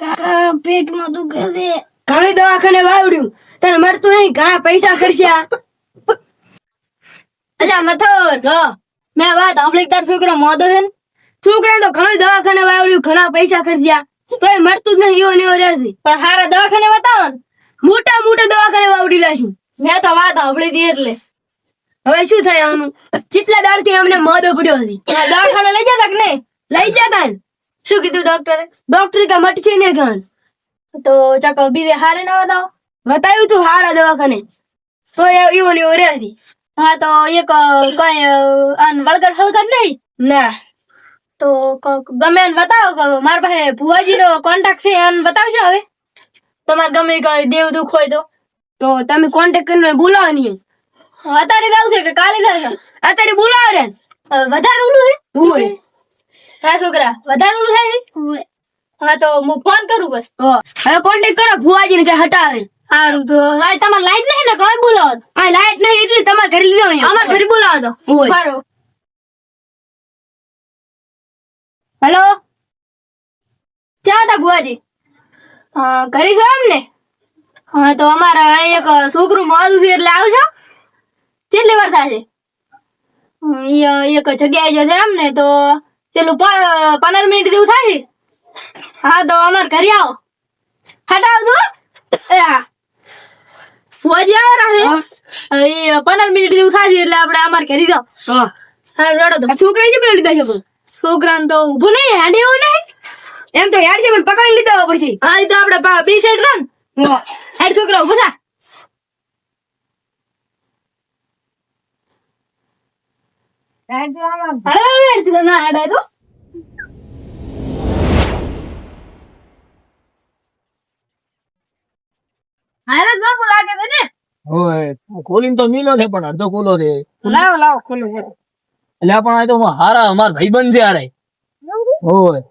કાકા પેટમાં દુખે છે. ઘણી દવાખાને વાવડ્યું તને મરતું નહીં ઘણા પૈસા ખર્ચ્યા. અલ્યા મથોર મેં વાત સાંભળી તાર છોકરો મોદો છે ને? તો ઘણી દવાખાને વાવડ્યું ઘણા પૈસા ખર્ચ્યા. તોય મળતું જ નહીં એવો ને રહેશે પણ હારા દવાખાને બતાવો મોટા મોટા દવાખાને વાવડી લાશું મેં તો વાત સાંભળી હતી એટલે. હવે શું થાય આનું? કેટલા દાડથી અમને મોદો પડ્યો હતી દવાખાને લઈ જતા કે નહીં? લઈ જતા શું કીધું ડોક્ટરે ડોક્ટર કે મટશે ને ઘાસ. તો ચાકો બીજે હારે ના બતાવો? બતાવ્યું તું હારા દવાખાને. તો એવું ને એવું રહેતી હા તો એક કઈ વળગડ હળગડ નહીં? ના. તો ગમે એને બતાવો મારા પાસે ભુવાજી નો કોન્ટેક્ટ છે એને બતાવશો હવે. તમારે ગમે કઈ દેવ દુઃખ હોય તો. તો તમે કોન્ટેક્ટ કરીને બોલાવાની અત્યારે જાવ છે કે કાલે જાવ છો? અત્યારે બોલાવો રે વધારે ઓલું છે. હા છોકરા વધારે ઓલું થાય હા તો હું ફોન કરું બસ. હવે કોન્ટેક્ટ કરો ભુવાજી ને હટાવે. સારું તો. હા તમારે લાઈટ નહીં ને કોઈ બોલાવો હા લાઈટ નહીં એટલે તમારે ઘરે લીધો અમારે ઘરે બોલાવો તો. સારું હેલો? ચા હતા ભુવાજી. હા ઘરે ગયો એમ ને? હા તો અમારે એક છોકરું મોડું થયું એટલે આવશો કેટલી વાર થશે? એક જગ્યાએ જશે એમ ને તો ચેલું પ- પંદર મિનિટ જેવું થાય? હા તો અમારે ઘરે આવો. હટાવજો એ હા. ફોજી આવે પંદર મિનિટ જેવું થાય એટલે આપણે અમારે ઘરે જાઓ. હા. રડો તો છોકરા છે પેલા લીધા છે પણ. તો ઊભું નહીં હેડી એવું નહીં. એમ તો યાર છે પણ પકડી લીધો પડશે હા એ તો આપણે બી બે સાઈડ રન હેડ છોકરા ઊભો થા. હવે હેડ તું મીલો છે પણ અડધો કોલો છે. લાવો લાવો ખોલો ખોલો. એટલે પણ આ તો હારા અમાર ભાઈબંધ છે હારે. હોય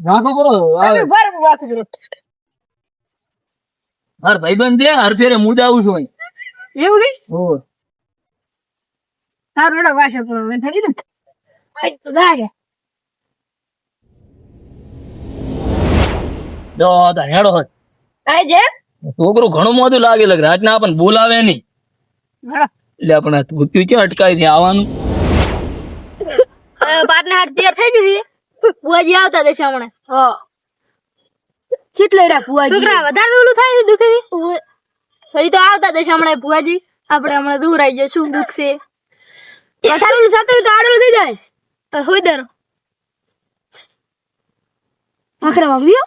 નાખો બરો આવે ભાઈ માર ભાઈબંધ છે હર ફેરે મુદ આવું છું. એવું નહીં તારું રડો વાશે કરો મેં થઈ તો લાગે જો હેડો હોય આઈ જે છોકરું ઘણું મોઢું લાગે લાગે રાતના આપણને બોલાવે નહીં. એટલે આપણે આ ધોતિયું ક્યાં અટકાય છે આવવાનું? પાટને હાથ તૈયાર થઈ ગયું ફુવાજી આવતા દેશે હમણાં. હા. કેટલા ડા ફુવાજી છોકરા વધારે ઓલું થાય છે દુખે હજી તો આવતા દેશે હમણાં ફુવાજી આપણે હમણાં દૂર આવી જાય શું વધારે થતું તો આડું થઈ જાય. હોય દરો આખરા ગયો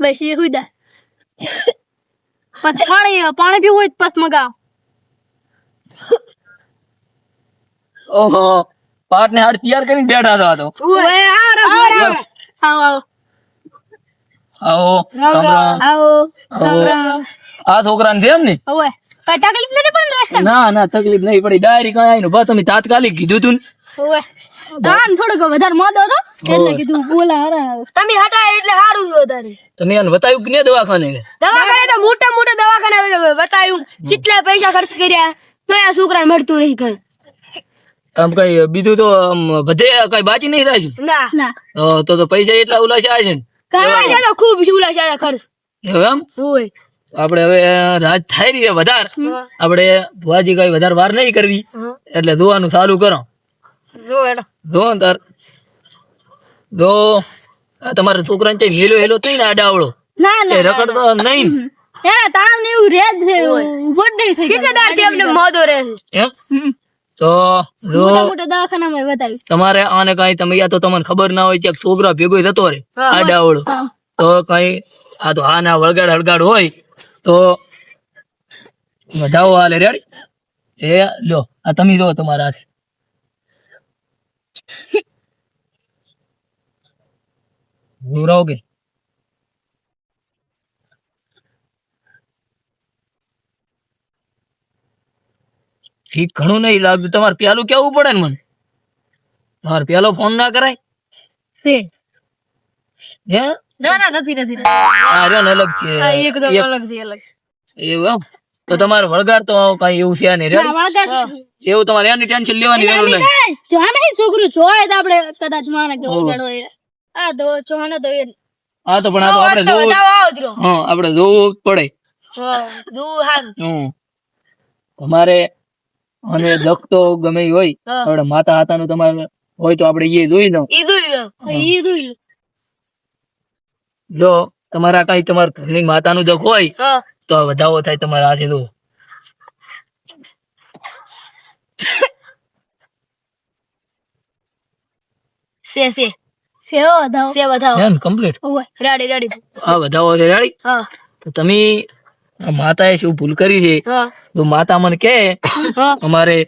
બસ એ હોય દે પાણી પાણી પીવું હોય પથ પસ મગાવ. ઓહો પાસ ને હાડ તૈયાર કરીને બેઠા હતા તો. આવો આવો આવો. આવો આ છોકરાને છે એમ ને? ઓય કઈ તકલીફ નથી પણ ના ના તકલીફ નહીં પડી. ડાયરી કઈ આવીને બસ અમે તાત્કાલિક કીધું તું ને. ઓય કાન વધારે મોદો હતો? એટલે કીધું બોલા હરા તમે હટાય એટલે સારું છે વધારે. તમે એને બતાવ્યું કે નહીં દવાખાને? દવાખાને તો મોટા મોટા દવાખાને બતાવ્યું. કેટલા પૈસા ખર્ચ કર્યા? તો આ છોકરાને મળતું નહીં કઈ? આમ કઈ બીજું તો આમ બધે કઈ બાકી નહીં ના. ના. તો તો પૈસા એટલા ઉલાસ્યા છે ને. ખૂબ છે ખર્ચ. એમ? હોય આપણે હવે રાત થાય રહી છે વધારે. આપણે ભુવાજી કઈ વધારે વાર નહીં કરવી. એટલે ધોવાનું ચાલુ કરો. જો ધો તાર ધો. તમારા છોકરાને કઈ મેલો હેલો થઈ ને આડાવડો ના એ રખડતો નહીં. તમારે આને કઈ તમે યા તો તમને ખબર ના હોય કે છોકરા ભેગો થતો રે આડાવડો તો કઈ આ તો હા ના વળગાડ હળગાડ હોય. તો વધાવો હાલે રેડી એ લો આ તમે જો તમારા હાથે. કે. ઠીક ઘણું નહીં લાગતું. તમારે પેલું કેવું પડે ને મને? મારે પેલો ફોન ના કરાય? હે? ના ના નથી નથી આ અલગ છે. એકદમ અલગ છે અલગ. એવું એમ? તો તમારે વળગાર તો કઈ એવું છે નહીં રેડી? એવું તમારે એની ટેન્શન લેવાની જરૂર નહીં. જાણે છોકરું? જોય તો આપણે કદાચ માને કે ઓળખાણ આ દો જોને તો એ. હા તો પણ આ તો આપણે જોવું હા આપણે જોવું પડે. હમ. તમારે અને લખતો ગમે હોય. આપણે માતા હાતાનું તમારે હોય તો આપણે એ જોઈ લો. એ જોઈ જો તમારા કઈ તમારા ઘરની માતાનું દખ હોય તો વધારો વધાવો થાય તમારા હાથે જો સે સે. સેવો વધાવો. સે બતાવો છે કમ્પ્લીટ રેડી રેડી. આ વધાવો છે રેડી? હા. તો તમે માતાએ શું ભૂલ કરી છે? તો માતા મને કહે અમારે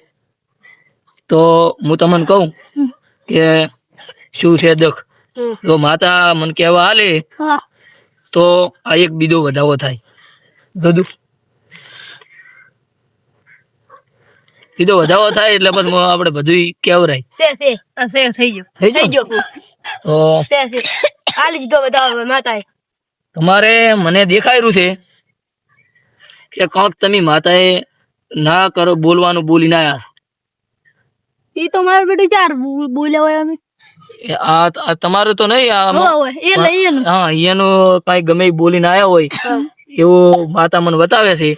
તો હું તમને કહું કે શું છે દખ. તો માતા મને કહેવા હાલે તો આ એક બીજો વધાવો થાય. ગદુ બીજો વધાવો થાય એટલે પછી આપણે બધું કેવરાય. થઈ ગયો. થઈ તો માતાએ. તમારે મને દેખાયેલું છે કે કોક તમે માતાએ ના કરો બોલવાનું બોલી ના ઈ તો મારું બેટું ચાર બોલ્યા હોય અમે એ આ તમારે તો નહીં હા અહીંયાનું કઈ ગમે બોલીને આવ્યા હોય એવું માતા મને બતાવે છે.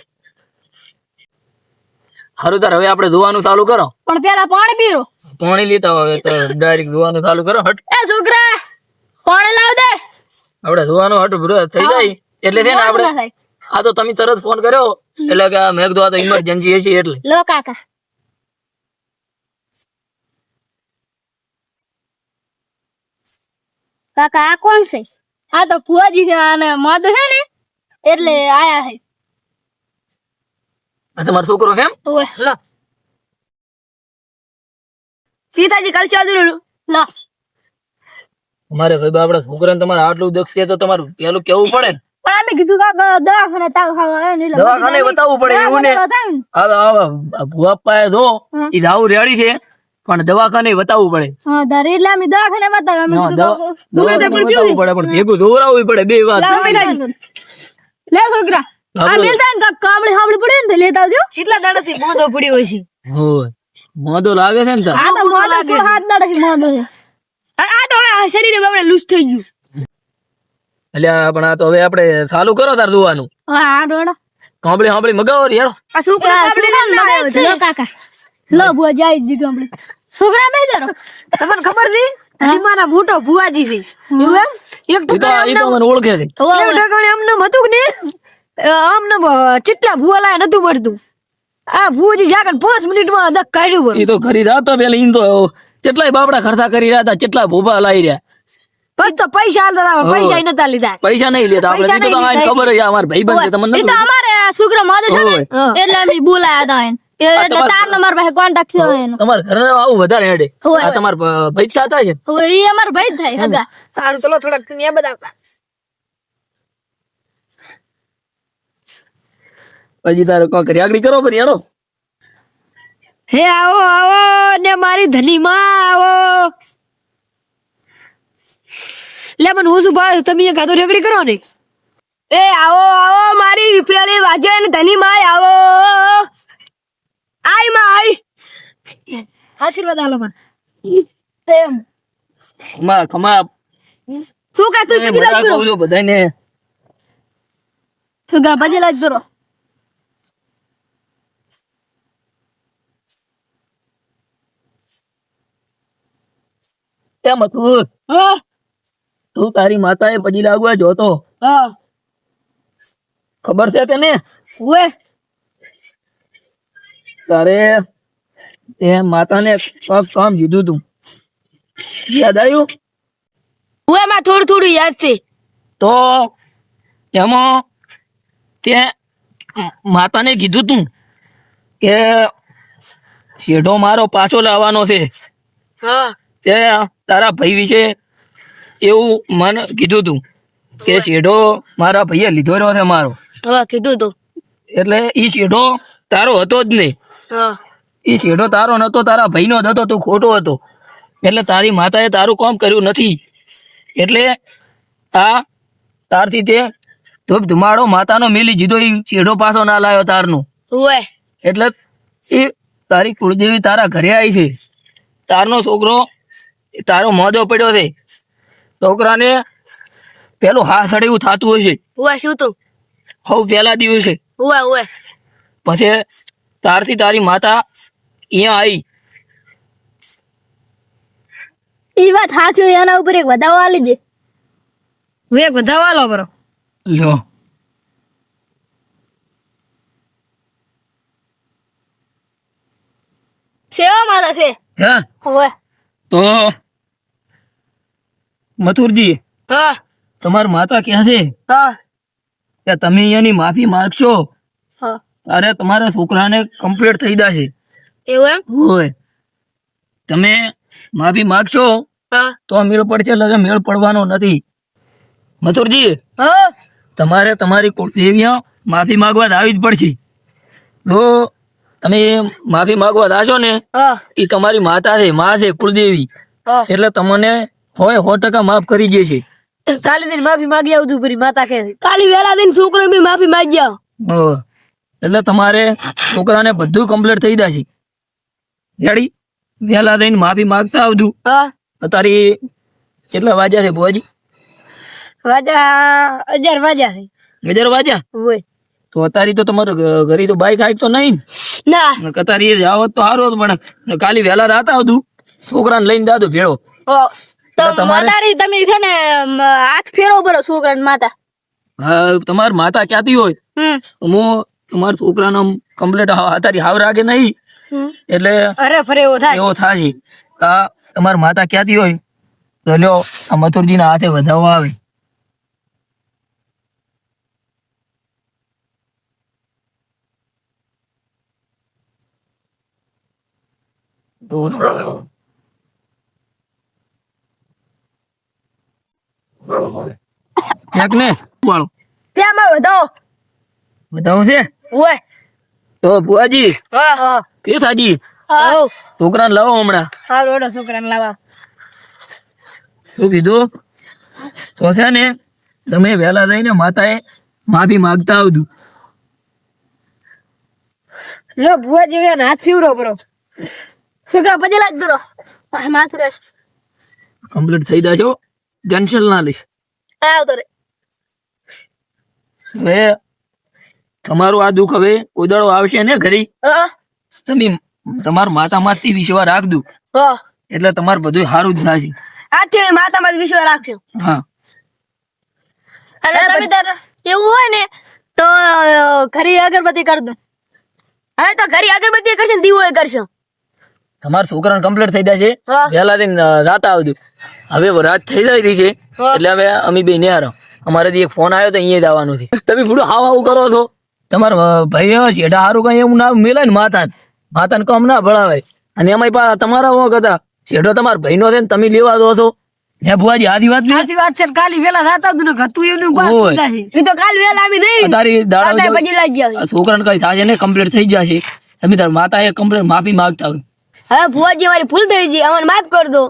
સારું તાર હવે આપણે ધોવાનું ચાલુ કરો. પણ પેલા પાણી પીરો. પાણી લેતા હવે તો ડાયરેક્ટ ધોવાનું ચાલુ કરો હટ. એ છોકરા પાણી લાવ દે. આપણે ધોવાનું હટ બ્રો થઈ જાય. એટલે છે ને આપણે આ તો તમે તરત ફોન કર્યો એટલે કે મેઘ ધોવા તો ઇમરજન્સી છે એટલે. લો કાકા. કાકા આ કોણ છે? આ તો ફુવાજી છે અને મદ છે ને એટલે આયા છે. આ તમારો છોકરો છે એમ? લો. સીતાજી કરશે અધૂરું. લો. અમારે ભાઈ આપડા છોકરાને તમારે આટલું દક્ષ છે તો તમારું પેલું કેવું પડે ને? પણ અમે કીધું કાકા દવાખાને તાવ દવાખાને બતાવવું પડે એવું ને. હવે હવે ભુવાપાએ જો એ દાવું રેડી છે. પણ દવાખાને બતાવવું પડે. હા દવાખાને બતાવવું પડે પણ ભેગું દોરાવવું પડે બે વાત. લે છોકરા આ મિલતા ને કામડી સાંભળી પડે ને તો લેતા આવજો. કેટલા દાડાથી મોંધો પડી હોય છે હોય મોદો લાગે છે ને તાર? આ તો મોઢો સો હાથ દાડાથી મોઢો છે? આ આ તો હવે શરીર લૂઝ થઈ ગયું. અલ્યા પણ આ તો હવે આપણે ચાલુ કરો તાર જોવાનું હા ડોડા મગાવો રે હેડો. આ છોકરા આપણે લો કાકા. લો બુઆ જાય દીધું આપણે છોકરા બે ધરો. તમને ખબર છે હરીમાના મોટો ભુવાજી છે એક એ તો ટુકડા એ તો મને ઓળખે છે. એક ટકાણે અમને હતું કે અમને કેટલા ભૂવા લાયા નતું મળતું. આ ભૂજી જાગન પાંચ મિનિટમાં દક કાઢ્યું બોલ એ તો ખરી તો પેલા ઈન તો કેટલાય બાપડા ખર્ચા કરી રહ્યા હતા કેટલા ભોપા લાવી રહ્યા. પછી તો પૈસા પણ પૈસા નતા લીધા. પૈસા નહીં લેતા આપણે. તો લીધા. ખબર છે અમાર તમને એ તો અમારે આ છોકરા મોઢો છે એટલે અમે બોલાયા હતા એને. તમારે- તાર નંબર પાસે કોન્ટેક્ટ છે એનો. તમારા ઘરે આવું વધારે હેડે. આ તમારા પૈસા હતા છે? એ અમારો ભાઈ થાય હગા. સારું ચલો થોડાક તમે બતાવતા પછી તારે કોક રેગડી કરો પણ હેડો. હે આવો આવો ને મારી ધની માં આવો. લે મને હું શું ભાવ તમે હાથો રેકડી કરો ને. એ આવો આવો મારી વિફરેલી વાજે ને ધની માં આવો. આઈ માં આશીર્વાદ આલો પણ એમ. ખમા ખમા. શું કહે તું? બીજી બધા કહું છું બધાને છોકરા પછી લાજ કરો એમ હતું? હા. તું તારી માતાએ પછી લાગવા જોતો. હા. ખબર છે તને? ને ઓએ તારે એ માતાને સબ કામ કીધું તું. યાદ આવ્યું? હું એમાં થોડું થોડું યાદ છે. તો એમાં તે માતાને કીધું તું કે શેઢો મારો પાછો લાવવાનો છે. તે તારા ભાઈ વિશે એવું મને કીધું તું કે શેઢો મારા ભાઈએ લીધો રહ્યો છે મારો. કીધું તો. એટલે ઈ શેઢો તારો હતો જ નહીં. હા. ઈ શેઢો તારો નતો તારા ભાઈનો હતો તું ખોટો હતો. એટલે તારી માતાએ તારું કામ કર્યું નથી. એટલે આ તારથી તે ધૂપ ધુમાડો માતાનો મેલી જીધો એ શેઢો પાછો ના લાયો તારનો. એટલે એ તારી કુળદેવી તારા ઘરે આવી છે. તારનો છોકરો તારો મોજો પડ્યો છે. છોકરાને પેલું હાથ સડેવું થતું હશે. શું તું? હવ પહેલા દિવસે. પછી તારથી તારી માતા અહીંયા આવી ઈ વાત સાચી એના ઉપર એક વધાવો આલી દે. હું એક વધાવો આલો બરો લ્યો. સેવા માતા છે. હા? હવે. તો મથુરજી હા. તમાર માતા ક્યાં છે? હા. કે તમે અહીંયાની માફી માંગશો. હા. અરે તમારા છોકરાને કમ્પ્લીટ થઈ જશે. એવું એમ? હોય. તમે માફી માગશો હા. તો મેળ પડશે એટલે મેળ પડવાનો નથી. મથુરજી તમારે તમારી દેવીઓ માફી માગવા આવી જ પડશે. જો તમે માફી માગવા જાશો ને એ તમારી માતા છે મા છે કુળદેવી. એટલે તમને હોય સો ટકા માફ કરી દેશે કાલે દિન માફી માગી આવું તું પૂરી માતા કે કાલી વેલા દિન છોકરો બી માફી માગી હા. એટલે તમારે છોકરાને બધું કમ્પ્લીટ થઈ જશે રેડી વહેલા થઈને માફી માંગતા આવજો. અત્યારે કેટલા વાગ્યા છે ભોજી વાજા હજાર વાજા છે. ગજર વાગ્યા? હોય. તો અત્યારે તો તમારે ઘરે તો બાઈક આઈક તો નહીં ના? એ જાવ તો સારો પણ કાલે વહેલા રાતા આવતું છોકરાને લઈને દાદો ભેળો. તમારે- તમે છે ને હાથ ફેરવો બરો છોકરાને માતા. હા તમારી માતા ક્યાંથી હોય? હું તમારા છોકરાનો કમ્પ્લેટ અત્યારે હાવ રાગે નહીં એટલે અરે ફરે એવો થાય એવો થાય આ તમારી માતા ક્યાંથી હોય? તો લ્યો આ મથુરજીના હાથે વધાવવા આવે. ક્યાંક ને? વાળો ત્યાંમાં વધાવો. વધાવો છે? ઓય. તો બુઆજી હા. કે થાજી? આવ છોકરાને લાવો હમણાં. હા રોડો છોકરાને લાવા. શું કીધું? તો છે ને તમે વહેલા જઈને માતાએ માફી માંગતા આવજો. લો બુઆજી જેવી હાથ ફીવરો બરો છોકરા પછી લાગ દરો માથું રહેશે કમ્પ્લીટ થઈ જાજો. ટેન્શન ના લઈશ. આવતો રે. હવે તમારું આ દુઃખ હવે ઉદાળો આવશે ને ઘરે? તમે તમારું માતા માંથી વિશ્વા રાખજો. હા. એટલે તમારે બધું સારું જ થશે આથી માતા માં વિશ્વા રાખજો. હા. અને તમે એવું હોય ને તો ઘરે અગરબત્તી કરી દો. હવે તો ઘરે અગરબત્તી કરશે ને દીવો કરશો. તમારા છોકરાને કમ્પ્લીટ થઈ જશે. વહેલા થઈને રાત આવજો. હવે રાત થઈ જાય રહી છે. એટલે હવે અમે બે ન્યારો અમારે એક ફોન આવ્યો તો અહીંયા જવાનું છે. તમે થોડું હાવ આવું કરો છો. તમારા ભાઈ એટલે સારું કઈ એવું ના મેલે ને માતા માતાને કમ ના ભળાવાય અને એમાં પા તમારા વોક હતા. શેઠો તમારા ભાઈનો છે ને તમે લેવા દો છો. હે ભુવાજી આજી વાત આજી વાત છે કાલી વેલા થતા હતું ઘતું એનું છે એ તો કાલ વેલા આવી નહીં. તારી દાડા પછી લાગી આવી છોકરાને કઈ થાજે ને કમ્પ્લીટ થઈ જશે તમે તાર માતા એ કમ્પ્લીટ માફી માંગતા હોય. હવે ભુવાજી મારી ભૂલ થઈ ગઈ. અમને માફ કર દો.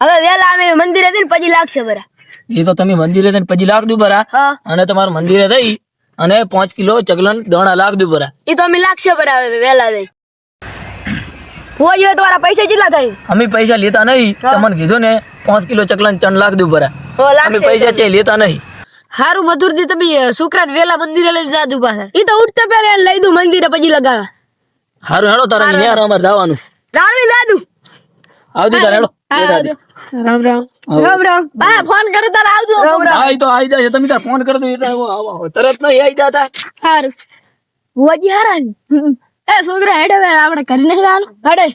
હવે વેલા અમે મંદિરે જઈને પછી લાગશે બરા. એ તો તમે મંદિરે જઈને પછી લાગ દો બરા અને તમારું મંદિરે થઈ અને પાંચ કિલો ચગલન દોણા લાખ દુ બરા. એ તો અમે લાગશે બરા જઈ ભુવાજી હવે તમારા પૈસા કેટલા થાય? અમે પૈસા લેતા નહીં. તમને કીધું ને પાંચ કિલો ચકલન ચણ લાખ દઉં બરા. અમે પૈસા છે લેતા નહીં. હારું મધુરથી તમે છોકરાને વેલા મંદિરે લઈ જાદુ પાછા એ તો ઉઠતા પહેલા લઈ દઉં મંદિરે પછી લગાડવા. હારું હેડો તારા ન્યાર અમારે જવાનું રાણી દાદુ આવજો તારે હેડો. રામ રામ. રામ રામ. બા ફોન કરો તારે આવજો રામ રામ આઈ તો આઈ જાય તમે તાર ફોન કરો તો. તરત નહીં આવી જાતા. હારું. ભુવાજી હારા એ છોકરા હેડે આપણે કરી નાખી હેડે.